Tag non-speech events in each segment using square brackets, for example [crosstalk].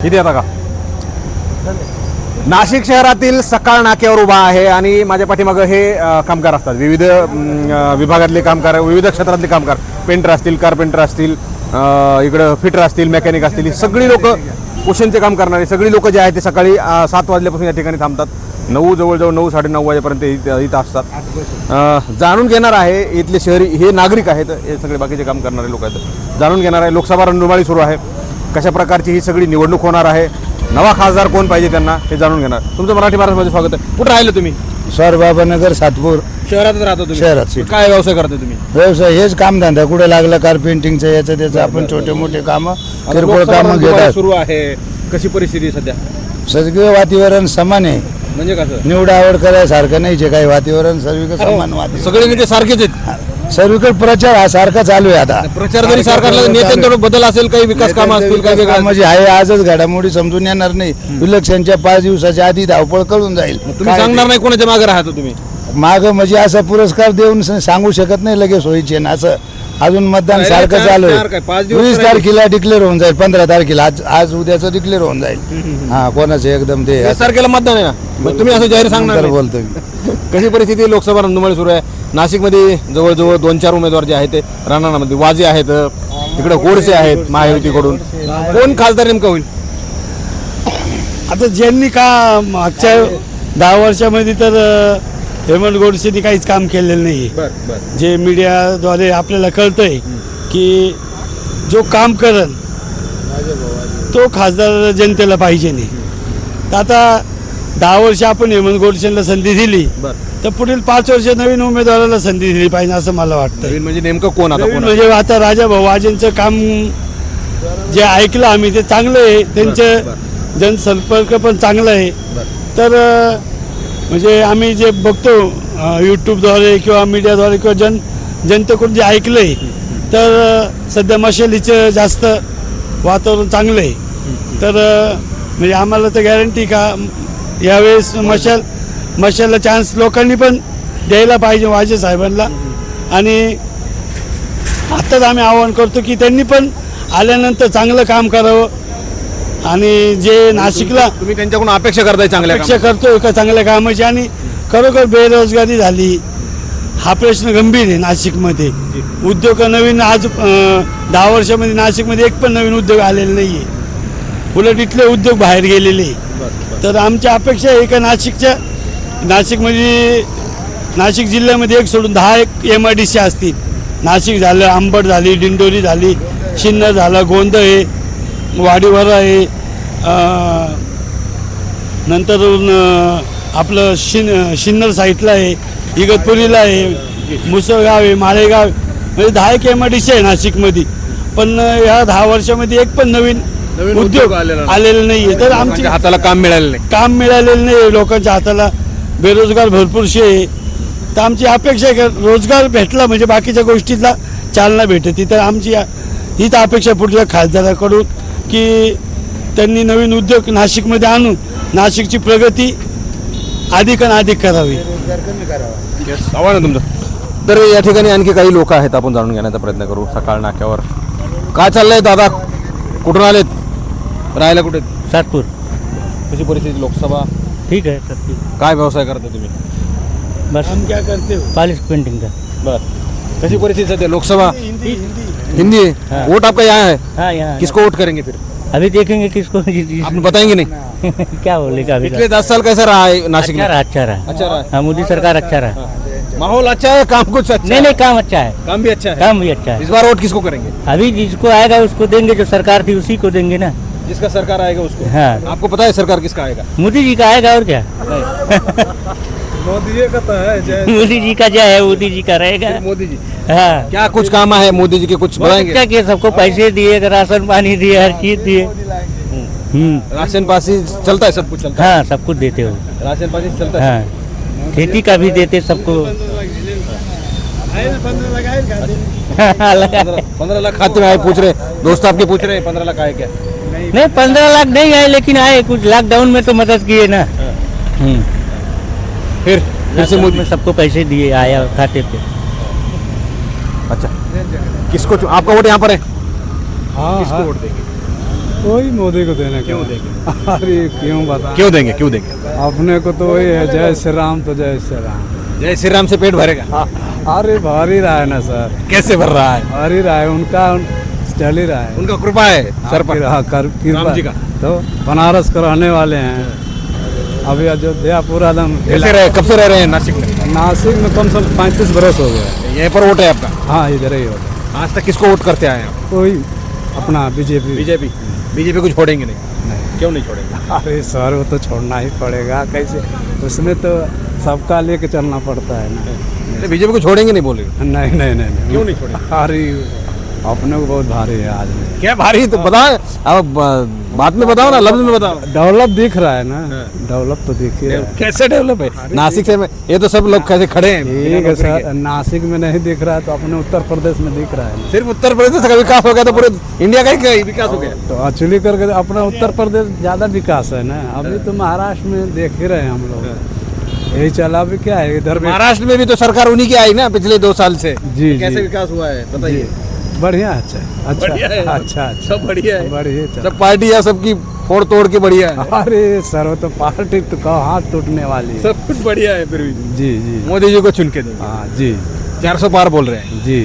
इथे येता का नाशिक शहरातील सकाळ नाक्यावर उभा आहे आणि माझ्या पाठीमागं हे अ, कामगार असतात. विविध अम, विभागातले कामगार विविध क्षेत्रातले कामगार. पेंटर असतील कारपेंटर असतील अ, इकडं फिटर असतील मेकॅनिक असतील ही सगळी लोक पोषणचे काम करणारे सगळी लोक जे आहेत ते सकाळी अ, सात वाजल्यापासून या ठिकाणी थांबतात. नऊ जवळजवळ नऊ साडे नऊ वाजेपर्यंत इथं इथं असतात. अ, जाणून घेणार आहे इथले शहरी हे नागरिक आहेत हे सगळे बाकीचे काम करणारे लोक आहेत. जाणून घेणार आहे लोकसभा रणधुमाळी सुरू आहे. कशा प्रकारची ही सगळी निवडणूक होणार आहे? नवा खासदार कोण पाहिजे त्यांना हे जाणून घेणार. तुमचं मराठी महाराष्ट्रामध्ये स्वागत आहे. कुठं राहिलं तुम्ही? सरबाबानगर सातपूर. शहरातच राहता तुम्ही? शहरात. काय व्यवसाय करता तुम्ही? व्यवसाय हेच कामधंदा कुठे लागलं कारपेंटिंगचं याचं त्याचं. आपण छोटे मोठे कामं आता किरकोळ लोकसभा कामं घेतात सुरू आहे. कशी परिस्थिती आहे सध्या? सगळे वातावरण समान आहे. म्हणजे कसं? निवड आवड करायसारखं नाही जे काही वातावरण सर्विकडे समान वातावरण. सगळे नेते सारखेच आहेत. सर्विकडे प्रचार हा सारखा चालू आहे आता. प्रचार जरी सरकारला नेत्यांकडे बदल असेल काही विकास कामं असतील काही वेगळं म्हणजे आहे आजच घडामोडी समजून येणार नाही. इलेक्शनच्या पाच दिवसाच्या आधी धावपळ कळून जाईल. तुम्ही सांगणार नाही कोणाच्या मागे राहतो तुम्ही? माग म्हणजे असा पुरस्कार देऊन सांगू शकत नाही लगेच होईचे ना असं. अजून मतदान नाही, सारखं चार- चालू चार काय, पाच दिवस वीस राहिले. तारखेला डिक्लेअर होऊन जाईल पंधरा तारखेला आज आज उद्याचं डिक्लेअर होऊन जाईल हा कोणाचं एकदम ते वीस तारखेला मतदान आहे ना मग तुम्ही असं जाहीर सांगणार नंतर नाही. बोलतो मी. [laughs] कशी परिस्थिती आहे? लोकसभा रणधुमाळी सुरू आहे नाशिकमध्ये जवळजवळ दोन चार उमेदवार जे आहेत ते राणामध्ये वाजे आहेत तिकडे गोडसे आहेत महायुतीकडून कोण खासदार नेमकं होईल आता ज्यांनी का मागच्या दहा वर्षामध्ये तर अ, हेमंत गोडसेंनी काहीच काम केलेलं नाही जे मीडियाद्वारे आपल्याला कळतंय की जो काम करल तो खासदार जनतेला पाहिजे नाही. तर आता दहा वर्ष आपण हेमंत गोडसेंना संधी दिली तर पुढील पाच वर्ष नवीन उमेदवाराला संधी दिली पाहिजे असं मला वाटतं म्हणजे नेमकं कोण आता म्हणजे आता राजा भाऊ वाजेंचं काम जे ऐकलं आम्ही ते चांगलं आहे. त्यांचं जनसंपर्क पण चांगलं आहे. तर म्हणजे आम्ही जे बघतो यूट्यूबद्वारे किंवा मीडियाद्वारे किंवा जन जनतेकडून जे ऐकलं आहे तर सध्या मशालीचं जास्त वातावरण चांगलं आहे तर म्हणजे आम्हाला तर गॅरंटी का यावेळेस मशाल मशालला चान्स लोकांनी पण द्यायला पाहिजे वाजे साहेबांना. आणि आत्ताच आम्ही आवाहन करतो की त्यांनी पण आल्यानंतर चांगलं काम करावं. आणि जे नाशिकला तुम्ही त्यांच्याकडून अपेक्षा करताय चांगल्या अपेक्षा करतोय का चांगल्या कामाची आणि खरोखर बेरोजगारी झाली. हा प्रश्न गंभीर आहे नाशिकमध्ये. उद्योग नवीन आज अं, दहा वर्षामध्ये नाशिकमध्ये एक पण नवीन उद्योग आलेला नाही आहे उलट इथले उद्योग बाहेर गेलेले आहे. तर आमच्या अपेक्षा आहे का नाशिकच्या नाशिकमध्ये नाशिक जिल्ह्यामध्ये एक सोडून दहा एक एम आय डी सी असतील. नाशिक झालं आंबट झाली दिंडोरी झाली शिन्नर झालं गोंद आहे वाडीवर आहे नंतर आपलं शिन शिन्नर साईडला आहे इगतपुरीला आहे मुसळगाव आहे माळेगाव. म्हणजे दहा एक एम आय डी सी आहे नाशिकमध्ये पण ह्या दहा वर्षामध्ये एक पण नवीन उद्योग आलेला नाही. आलेला नाही आहे तर आमची लोकांच्या हाताला काम मिळालं नाही काम मिळालेलं नाही लोकांच्या हाताला बेरोजगार भरपूरशे आहे तर आमची अपेक्षा आहे की रोजगार भेटला म्हणजे बाकीच्या गोष्टीला चालना भेटते तर आमची हीच अपेक्षा पुढच्या खासदाराकडून की त्यांनी नवीन उद्योग नाशिकमध्ये आणून नाशिकची प्रगती अधिक आणि अधिक करावी. आव्हान आहे तुमचं. तर या ठिकाणी आणखी काही लोक आहेत आपण जाणून घेण्याचा प्रयत्न करू. सकाळ नाक्यावर. काय चाललंय दादा? कुठून आलेत? राहायला कुठे? सातपुर. कशी परिस्थिती? लोकसभा? ठीक है सब ठीक. काय व्यवसाय करता तुम्ही? बस. हम क्या करते हो? पॉलिश पेंटिंग का बर. कशी परिस्थिती सध्या? लोकसभा? हिंदी हिंदी। वोट आपका यहाँ है? हाँ यहाँ किसको वोट करेंगे फिर? अभी देखेंगे किसको बताएँगे नहीं? [laughs] क्या बोलेगा अभी पिछले दस साल कैसा रहा है नासिक अच्छा में रहा अच्छा रहा। अच्छा रहा। हाँ मोदी सरकार अच्छा रहा। माहौल अच्छा है काम कुछ अच्छा नहीं नहीं काम अच्छा है। काम भी अच्छा है? काम भी अच्छा है। इस बार वोट किसको करेंगे? अभी जिसको आएगा उसको देंगे जो सरकार थी उसी को देंगे ना। जिसका सरकार आएगा उसको? हाँ। आपको पता है सरकार किसका आएगा? मोदी जी का आएगा और क्या? [laughs] मोदी जी का तो है मोदी जी का क्या है मोदी जी का रहेगा। मोदी जी। हाँ। क्या कुछ काम है मोदी जी के कुछ बताएँगे किया सबको पैसे दिए राशन पानी दिए हर चीज़ दिए। हम्म। राशन पासी चलता है सब कुछ चलता हाँ? सब कुछ देते हो। राशन पासी चलता है? हाँ। खेती का भी देते सबको। पंद्रह पंद्रह लाख खाते में आए पूछ रहे दोस्त आपके पूछ रहे हैं पंद्रह लाख आए क्या? नहीं पंद्रह लाख नहीं आए लेकिन आए कुछ लॉकडाउन में तो मदद किए ना। हम्म। फिर फिर से मोदी। में सबको पैसे दिए आया खाते पे। अच्छा। किसको आपका वोट यहाँ पर है? किसको वोट देंगे? वही मोदी को देने क्यों देंगे? अरे क्यों बता? क्यों देंगे? क्यों देंगे? अपने को तो वही है जय श्री राम तो जय श्री राम। जय श्री राम से पेट भरेगा। अरे भर ही रहा है ना सर। कैसे भर रहा है? भर ही रहा है उनका चल ही रहा है। उनका कृपा है सर पर। हाँ, कर राम जी का। तो बनारस को रहने वाले हैं। अभी अयोध्या पूरा एकदम कैसे रहे कब से रह रहे हैं नासिक में? नासिक में कम से कम पैंतीस बरस हो गया। यहीं पर वोट है आपका? हाँ इधर ही होता आज तक किसको वोट करते आए हैं आप? वही अपना बीजेपी। बीजेपी? बीजेपी को छोड़ेंगे नहीं। क्यों नहीं छोड़ेंगे? अरे सर वो तो छोड़ना ही पड़ेगा। कैसे? उसमें तो सबका लेके चलना पड़ता है ना। बीजेपी को छोड़ेंगे नहीं बोले। नहीं नहीं नहीं नहीं। क्यों नहीं छोड़ेंगे? अरे अपने को बहुत भारी है आज। में क्या भारी? तो बताओ। अब बात में बताओ ना लफ्ज में बताओ। डेवलप दिख रहा है ना। डेवलप तो दिख ही रहा है। कैसे डेवलप है? नासिक से में ये तो सब लोग कैसे खड़े हैं? ठीक है सर नासिक में नहीं दिख रहा है तो अपने उत्तर प्रदेश में दिख रहा है। सिर्फ़ उत्तर प्रदेश का विकास हो गया तो पूरे इंडिया का ही विकास हो गया? तो एक्चुअली करके अपना उत्तर प्रदेश ज़्यादा विकास है ना। अभी तो महाराष्ट्र में देख ही रहे हैं हम लोग। यही चला अभी क्या है? इधर महाराष्ट्र में भी तो सरकार उन्हीं की आई ना पिछले दो साल से। जी, तो कैसे विकास हुआ है? बताइए। बढ़िया अच्छा अच्छा बढ़िया है। अच्छा अच्छा। सब बढ़िया है। बढ़िया सब पार्टियाँ सबकी फोड़ तोड़ के बढ़िया है? अरे सर वो तो पार्टी तो कहो हाथ टूटने वाली है। सब कुछ बढ़िया है फिर भी। जी जी। मोदी जी को चुन के देंगे हाँ जी। चार सौ पार बोल रहे हैं। जी।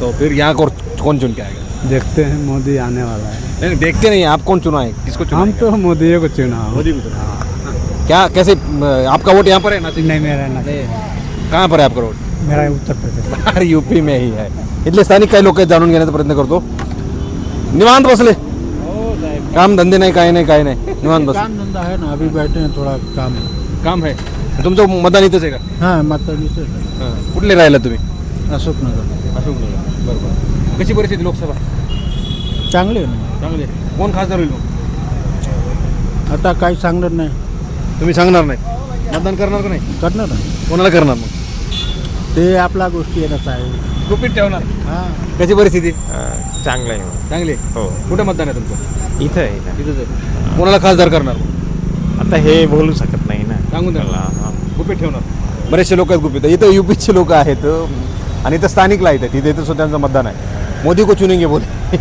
तो फिर यहाँ को कौन चुन के आएगा? देखते हैं मोदी आने वाला है। नहीं देखते नहीं आप कौन चुना है किसको चुना हम तो मोदी को चुना हाँ। मोदी को चुना। क्या कैसे आपका वोट यहाँ पर है नासिक नहीं मेरा ना। कहाँ पर है आपका वोट? मेरा उत्तर प्रदेश। [laughs] यूपी में ही आहे इथले स्थानिक काही लोक आहेत जाणून घेण्याचा प्रयत्न करतो. निवांत बसले. काम धंदे नाही काही नाही काही नाही. निवांत बस. काम धंधा है ना अभी बैठे हैं थोड़ा काम काम आहे. तुमचं मतदान इथंच आहे का? हाँ मतलब कुठले राहिला तुम्ही? अशोक नगर अशोकनगर. बरोबर. कशी परिस्थिती लोकसभा? चांगले आहे ना. चांगली आहे. कोण खासदार होईल मग? आता काही सांगणार नाही. तुम्ही सांगणार नाही. मतदान करणार का नाही? करणार ना. कोणाला करणार मग? ते आपला गोष्टी येणार आहे गुपित ठेवणार. हां. कशी परिस्थिती? चांगलं आहे. चांगली? आहे? हो. कुठे मतदान आहे तुमचं? इथं आहे ना. तिथंच आहे. कोणाला खासदार करणार? आता हे बोलू शकत नाही ना. सांगून द्या. मला, हा. गुपित ठेवणार. बरेचसे लोक आहेत गुपित. इथं युपीचे लोक आहेत. आणि इथं स्थानिकला आहेत तिथे इथं सुद्धा त्यांचं मतदान आहे. मोदी को चुनेंगे बोले.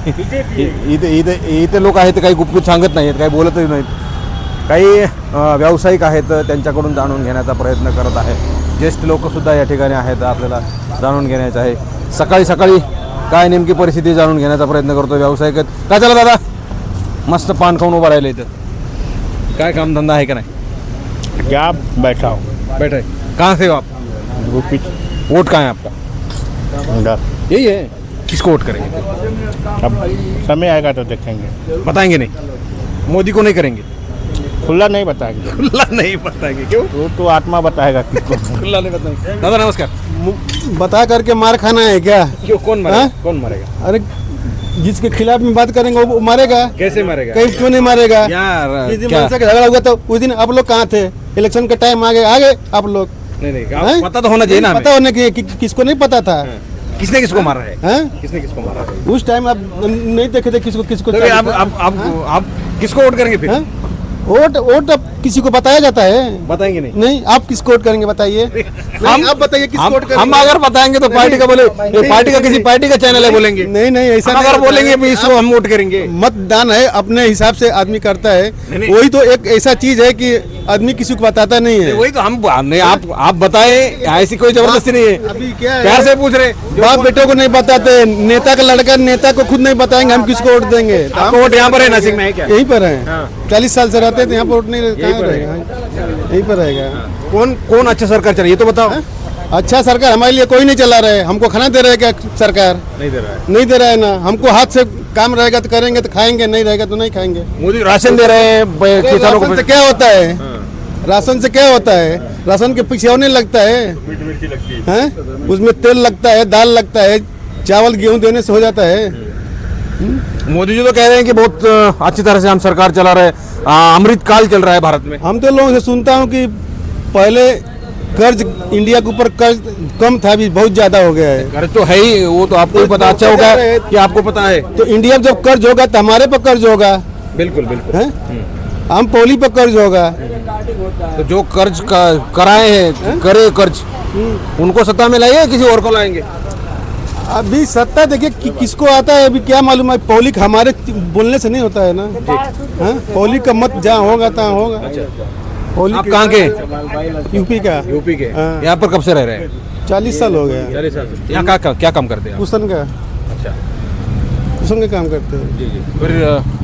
इथे इथे इथे लोक आहेत काही गुपगुप सांगत नाहीत काही बोलतही नाहीत. काही अं, व्यावसायिक आहेत त्यांच्याकडून जाणून घेण्याचा प्रयत्न करत आहे ज्येष्ठ लोकसुद्धा या ठिकाणी आहेत आपल्याला जाणून घेण्याचं आहे. सकाळी सकाळी काय नेमकी परिस्थिती जाणून घेण्याचा प्रयत्न करतो व्यावसायिक काय झालं दादा? मस्त पान खाऊन उभं राहिलं इथं. काय कामधंदा आहे का नाही? क्या बैठा हूँ. बैठे कहाँ से हो आप? वोट कहाँ है आपका? यही है? किसको वोट करेंगे? अब समय आएगा तो देखेंगे. बताएँगे नहीं। मोदी को नहीं करेंगे? खुला नहीं बताएँगे. खुला नहीं बताएँगे। क्यों? वो तो आत्मा बताएगा खुला नहीं बताएँगे। दादा नमस्कार। बता करके मार खाना है क्या? क्यों कौन मारेगा? हाँ? कौन मारेगा? अरे जिसके खिलाफ में बात करेंगे वो मारेगा? कैसे मारेगा? कहीं क्यों नहीं मारेगा? यार झगड़ा हुआ था उस दिन आप लोग कहाँ थे? इलेक्शन के टाइम आगे आ गए आप लोग। नहीं नहीं पता तो होना चाहिए ना पता होने की कि, किसको नहीं पता था। किसने किसको मारा है? हैं? किसने किसको मारा है? उस टाइम आप नहीं देखे थे किसको किसको तो आप आप आप आप किसको वोट करेंगे फिर? हैं? वोट वोट अब किसी को बताया जाता है? बताएँगे नहीं। नहीं आप किसको वोट करेंगे बताइए? हम आप बताइए किसको हम वोट करेंगे? हम अगर बताएँगे तो पार्टी का बोले पार्टी का किसी पार्टी का चैनल है बोलेंगे। नहीं नहीं ऐसा अगर बोलेंगे इसको हम वोट करेंगे। मतदान है अपने हिसाब से आदमी करता है। वही तो एक ऐसा चीज़ है की आदमी किसी को बताता नहीं है। वही तो हम नहीं आप आप बताए ऐसी कोई ज़बरदस्ती नहीं है। अभी क्या है? प्यार से पूछ रहे बाप बेटों को नहीं बताते नेता का लड़का नेता को खुद नहीं बताएँगे हम किसको वोट देंगे? वोट यहाँ पर है नासिक में है यहीं पर है। चालीस साल से रहते हैं तो यहाँ पर वोट नहीं कहाँ पर रहेगा यहीं पर रहेगा। कौन कौन अच्छा सरकार चाहिए ये तो बताओ। अच्छा सरकार हमारे लिए कोई नहीं चला रहे हमको खाना दे रहे है क्या सरकार? नहीं दे रहा है। नहीं दे रहा है ना। हमको हाथ से काम रहेगा तो करेंगे तो खाएँगे नहीं रहेगा तो नहीं खाएँगे। मोदी राशन दे रहे हैं किसानों को क्या होता है? राशन से क्या होता है? राशन के पीछे होने लगता है। हैं? उसमें तेल लगता है दाल लगता है चावल गेहूँ देने से हो जाता है। मोदी जी तो कह रहे हैं कि बहुत अच्छी तरह से हम सरकार चला रहे हैं। अमृत काल चल रहा है भारत में। हम तो लोगों से सुनता हूँ कि पहले कर्ज इंडिया के ऊपर कर्ज कम था अभी बहुत ज़्यादा हो गया है। कर्ज तो है ही वो तो आपको ही पता अच्छा होगा कि आपको पता है। तो इंडिया में जब कर्ज होगा तो हमारे पर कर्ज होगा। बिल्कुल बिल्कुल। हैं? हम पोली पर कर्ज होगा। तो जो कर्ज का, कराए हैं करे कर्ज उनको सत्ता में लाइए किसी और को लाएँगे? अभी सत्ता देखिए कि, किसको आता है अभी क्या मालूम है पौलिक हमारे बोलने से नहीं होता है ना। हाँ? पौलिक का मत जहाँ होगा तहाँ होगा। पौलिक आप कहाँ के यूपी का। यूपी के। हाँ। यहाँ पर कब से रह रहे हैं? चालीस साल हो गया। यहाँ क्या क्या, क्या काम करते हैं? कुशन का। अच्छा। कुशन का काम करते हैं। जी जी। फिर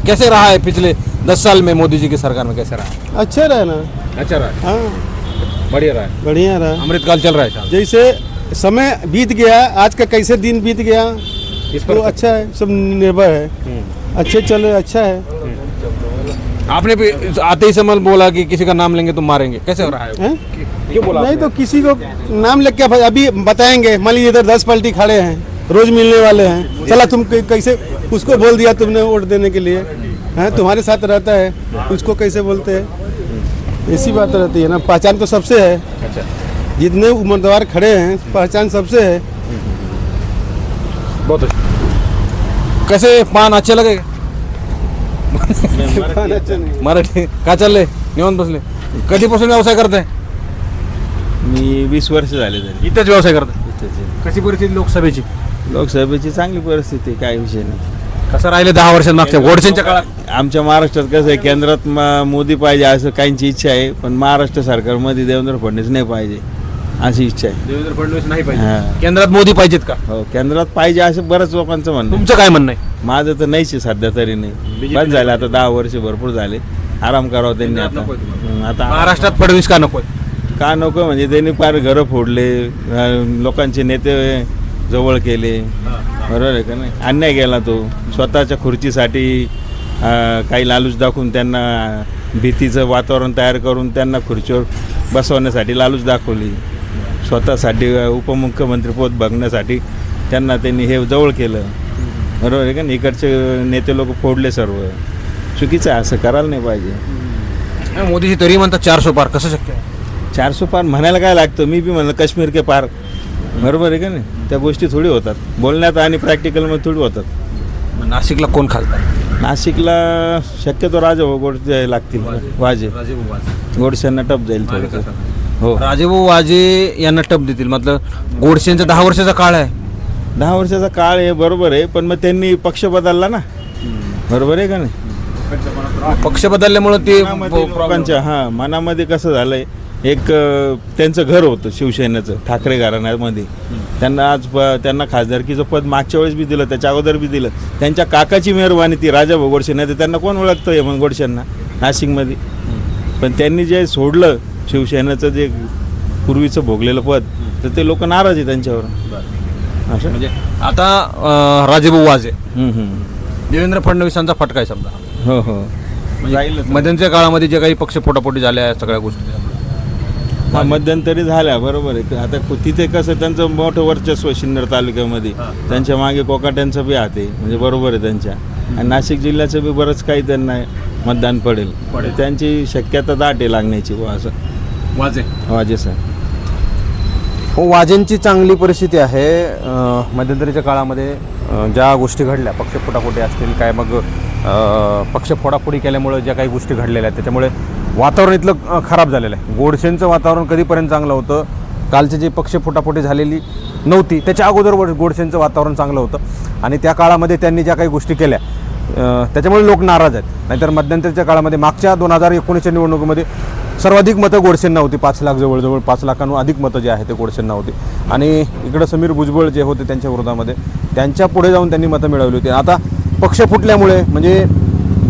कैसे रहा है पिछले दस साल में मोदी जी की सरकार में कैसे रहा? अच्छा रहा ना। अच्छा रहा हाँ। बढ़िया रहा बढ़िया रहा। अमृतकाल चल रहा है जैसे समय बीत गया आज का कैसे दिन बीत गया? इस पर तो अच्छा है सब निर्भर है। अच्छे चले अच्छा है। आपने भी आते ही समय बोला कि किसी का नाम लेंगे तो मारेंगे। कैसे हो रहा है? हैं? क्यों बोला नहीं तो किसी को नाम लेके अभी बताएँगे। मान लीजिए इधर दस पलटी खड़े हैं रोज मिलने वाले हैं। चला तुम कैसे उसको बोल दिया तुमने वोट देने के लिए? हैं? तुम्हारे साथ रहता है उसको कैसे बोलते हैं? ऐसी बात रहती है ना। पहचान तो सबसे है। अच्छा। जितने उम्मीदवार खड़े हैं पहचान सबसे है। बहुत अच्छा। कैसे पान अच्छे लगे? मराठी काय चाललंय निवांत बसले कधीपासून व्यवसाय करताय मी वीस वर्ष झाले तरी। इथेच व्यवसाय करताय कशी परिस्थिती लोकसभेची? लोकसभेची चांगली परिस्थिती काय विषय नाही. कसं राहिले दहा वर्षात मागच्या गोडसेंच्या काळात आमच्या महाराष्ट्रात कसं आहे केंद्रात म- मोदी पाहिजे असं काहींची इच्छा आहे पण महाराष्ट्र सरकारमध्ये देवेंद्र फडणवीस नाही पाहिजे. अशी इच्छा आहे. देवेंद्र फडणवीस नाही हा. पाहिजे केंद्रात मोदी पाहिजेत का? हो केंद्रात पाहिजे असं बऱ्याच लोकांचं म्हणणं आहे. तुमचं काय म्हणणं आहे? माझं तर नाहीच आहे सध्या तरी नाही. बंद झालं आता दहा वर्ष भरपूर झाले. आराम करावा त्यांनी आता. हं, आता महाराष्ट्रात फडणवीस का नको का नको? म्हणजे त्यांनी फार घरं फोडले अं, लोकांचे नेते जवळ केले. बरोबर आहे का नाही? अन्याय केला तो. स्वतःच्या खुर्चीसाठी अं, काही लालूच दाखवून त्यांना भीतीचं वातावरण तयार करून त्यांना खुर्चीवर बसवण्यासाठी लालूच दाखवली. स्वतःसाठी उपमुख्यमंत्रीपद बघण्यासाठी त्यांना त्यांनी हे जवळ केलं. बरोबर आहे का नाही? इकडचे नेते लोक फोडले सर्व. चुकीचं आहे असं करायला नाही पाहिजे. मोदीजी तरी म्हणतात चारशे पार. कसं शक्य चारशे पार म्हणायला काय लागतं? मी बी म्हणलं काश्मीर के पार. बरोबर आहे का नाही? त्या गोष्टी थोडी होतात. बोलण्यात आणि प्रॅक्टिकलमध्ये थोडी होतात. नाशिकला कोण खासदार? नाशिकला शक्यतो राजा गोडसे लागतील. वाजे. गोडशांना टप जाईल थोडं. हो. राजेभाऊ वाजे यांना टप देतील. मतलब गोडसेंचा दहा वर्षाचा काळ आहे. दहा वर्षाचा काळ आहे बरोबर आहे पण मग त्यांनी पक्ष बदलला ना? बरोबर आहे का नाही? पक्ष बदलल्यामुळे ते मनामध्ये लोकांच्या हां मनामध्ये कसं झालंय? एक अ, त्यांचं घर होतं शिवसेनेचं ठाकरे घराण्यामध्ये. त्यांना आज प- त्यांना खासदारकीचं पद मागच्या वेळेस बी दिलं त्याच्या अगोदर बी दिलं. त्यांच्या काकाची मेहरबानी ती राजा नाही तर त्यांना कोण ओळखतं हेमंत गोडसेंना? नाशिकमध्ये. पण त्यांनी जे सोडलं शिवसेनेचं जे पूर्वीचं भोगलेलं पद तर ते लोक नाराज आहे त्यांच्यावर. असं? म्हणजे आता राजेभाऊ वाजे. देवेंद्र फडणवीसांचा फटका आहे समजा. हो हो. जाईलच. मध्यंतरी काळामध्ये जे काही पक्ष फोटापोटी झाल्या सगळ्या गोष्टी. हा मध्यंतरी झाल्या बरोबर आहे. आता तिथे कसं त्यांचं मोठं वर्चस्व सिन्नर तालुक्यामध्ये. त्यांच्या मागे कोकाट्यांचं बी हात आहे. म्हणजे बरोबर आहे त्यांच्या. आणि नाशिक जिल्ह्याचं बी बरंच काही त्यांना मतदान पडेल. त्यांची शक्यता दाट आहे लागण्याची असं. वाजे. वाजे सर हो वाजेंची चांगली परिस्थिती आहे. अं, मध्यंतरीच्या काळामध्ये अं, ज्या गोष्टी घडल्या पक्ष फोटाफोटी असतील काय मग अं, पक्ष फोडाफोडी केल्यामुळे ज्या काही गोष्टी घडलेल्या आहेत त्याच्यामुळे वातावरण इथलं अं, खराब झालेलं आहे. गोडसेंचं वातावरण कधीपर्यंत चांगलं होतं? कालचे जे पक्ष फोटाफोटी झालेली नव्हती त्याच्या अगोदर वर- गोडसेंचं वातावरण चांगलं होतं. आणि त्या काळामध्ये त्यांनी ज्या काही गोष्टी केल्या त्याच्यामुळे लोक नाराज आहेत. नाहीतर मध्यंतरीच्या काळामध्ये मागच्या दोन हजार एकोणीसच्या निवडणुकीमध्ये सर्वाधिक मतं गोडसेंना होती. पाच लाख जवळजवळ पाच लाखांहून अधिक मतं जे आहे ते गोडसेंना होती. आणि इकडं समीर भुजबळ जे होते त्यांच्या विरोधामध्ये त्यांच्या पुढे जाऊन त्यांनी मतं मिळवली होती. आता पक्ष फुटल्यामुळे म्हणजे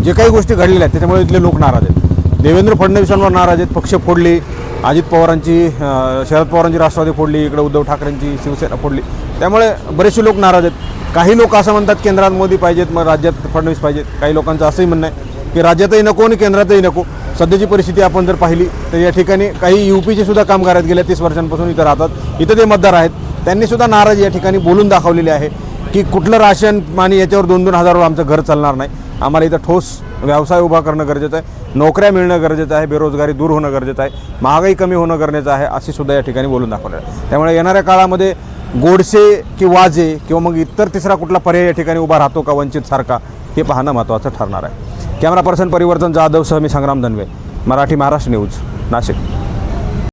जे काही गोष्टी घडलेल्या आहेत त्याच्यामुळे इथले लोक नाराज आहेत. देवेंद्र फडणवीसांवर नाराज आहेत. पक्ष फोडले. अजित पवारांची शरद पवारांची राष्ट्रवादी फोडली. इकडे उद्धव ठाकरेंची शिवसेना फोडली. त्यामुळे बरेचसे लोक नाराज आहेत. काही लोक असं म्हणतात केंद्रात मोदी पाहिजेत मग राज्यात फडणवीस पाहिजेत. काही लोकांचं असंही म्हणणं आहे की राज्यातही नको आणि केंद्रातही नको. सध्याची परिस्थिती आपण जर पाहिली तर या ठिकाणी काही यू पीचे सुद्धा कामगार आहेत गेल्या तीस वर्षांपासून इथं राहतात. इथं ते मतदार आहेत. त्यांनी सुद्धा नाराज या ठिकाणी बोलून दाखवलेले आहे की कुठलं राशन आणि याच्यावर दोन दोन हजारवर आमचं घर चालणार नाही. आम्हाला इथं ठोस व्यवसाय उभा करणं गरजेचं आहे नोकऱ्या मिळणं गरजेचं आहे बेरोजगारी दूर होणं गरजेचं आहे महागाई कमी होणं गरजेचं आहे अशी सुद्धा या ठिकाणी बोलून दाखवलं आहे. त्यामुळे येणाऱ्या काळामध्ये गोडसे की वाजे किंवा मग इतर तिसरा कुठला पर्याय या ठिकाणी उभा राहतो का वंचित सारखा हे पाहणं महत्त्वाचं ठरणार आहे. कॅमेरा पर्सन परिवर्तन जाधव सह मी संग्राम धनवे मराठी महाराष्ट्र न्यूज नाशिक.